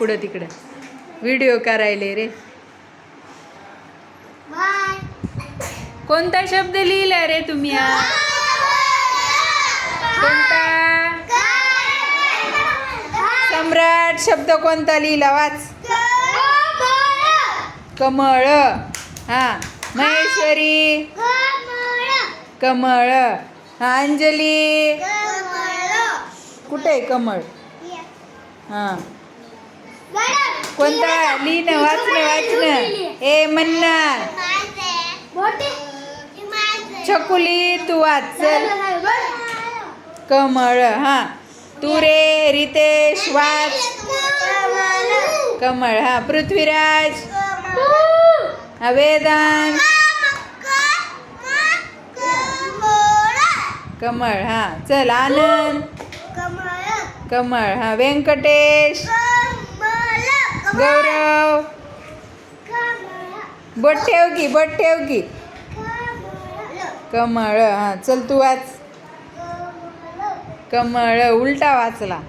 पुढं तिकडं. व्हिडिओ करायले रे. कोणता शब्द लिहिला रे तुम्ही कोणता? सम्राट शब्द कोणता लिहिला? वाच. कमळ. हा. महेश्वरी. कमळ. हा अंजली. कुठे आहे कमळ? हा. कोणता? लिहिणं वाचणं वाचणं. ए म्हणणं छकुली तू वाच चल. कमळ हा. तू रे रितेश वाच. कमळ हा. पृथ्वीराज. हा वेदांत. कमळ हा. चल आनंद. कमळ हा. व्यंकटेश गौरव. बट ठेव की बट ठेव की. कमळ हा चल तू वाच. कमळ उलटा वाचला.